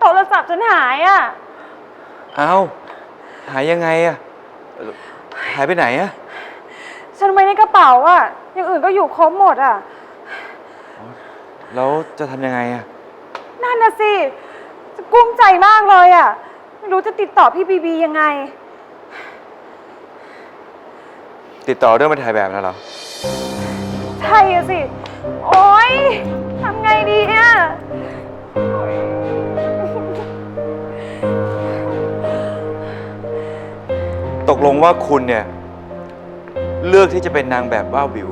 โทรศัพท์ฉันหายอะ เอาหายยังไงอะหายไปไหนอะฉันไว้ในกระเป๋าอะ อย่างอื่นก็อยู่ครบหมดอะ แล้วจะทำยังไงอะนั่นนะสิ จะกุ้มใจมากเลยอะ ไม่รู้จะติดต่อพี่บีบียังไง ติดต่อเรื่องมาถ่ายแบบนั่นเหรอ ใช่อะสิ โอ๊ยทำไงดีเนี่ย ตกลงว่าคุณเนี่ย เลือกที่จะเป็นนางแบบว้าววิว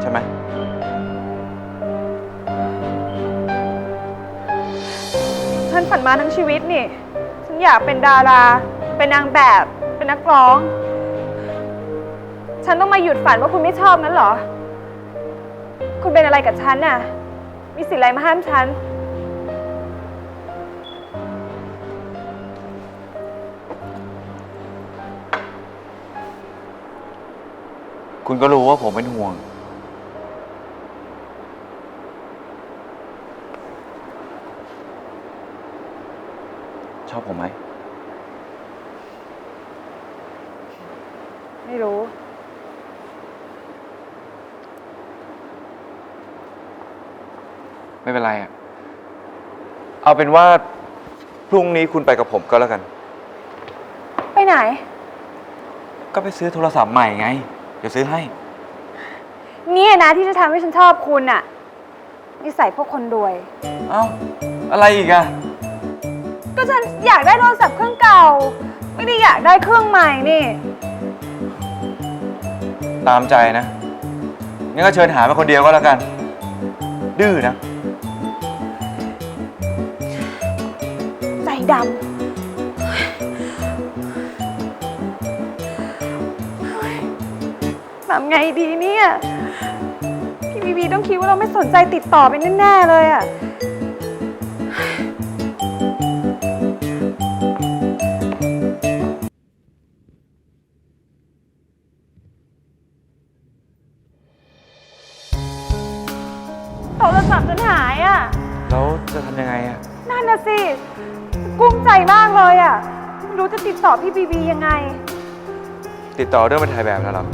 ใช่ไหม ฉันฝันมาทั้งชีวิตนี่ ฉันอยากเป็นดารา เป็นนางแบบ เป็นนักร้อง ฉันต้องมาหยุดฝันว่าคุณไม่ชอบนั้นเหรอ คุณเป็นอะไรกับฉันน่ะ มีสิทธิ์อะไรมาห้ามฉัน คุณก็รู้ว่าผมเป็นห่วง ชอบผมไหม ไม่รู้ ไม่เป็นไรอะเอาเป็นว่า พรุ่งนี้คุณไปกับผมก็แล้วกัน ไปไหน ก็ไปซื้อโทรศัพท์ใหม่ไง เดี๋ยวซื้อให้ เนี่ยนะที่จะทำให้ฉันชอบคุณน่ะนิสัยพวกคนรวย เอ้า อะไรอีกอะก็ฉันอยากได้โทรศัพท์เครื่องเก่า ไม่ได้อยากได้เครื่องใหม่นี่ ตามใจนะงั้นก็เชิญหามาคนเดียวก็แล้วกัน ดื้อนะ ดำทำไงดีเนี่ย พี่บีบีต้องคิดว่าเราไม่สนใจติดต่อไปแน่ๆเลยอะโทรศัพท์ฉันหายอะแล้วจะทำยังไงอะนั่นน่ะสิ กุ้มใจมากเลยอะไม่รู้จะติดต่อพี่บีบียังไง ติดต่อเรื่องมาถ่ายแบบแล้วเหรอ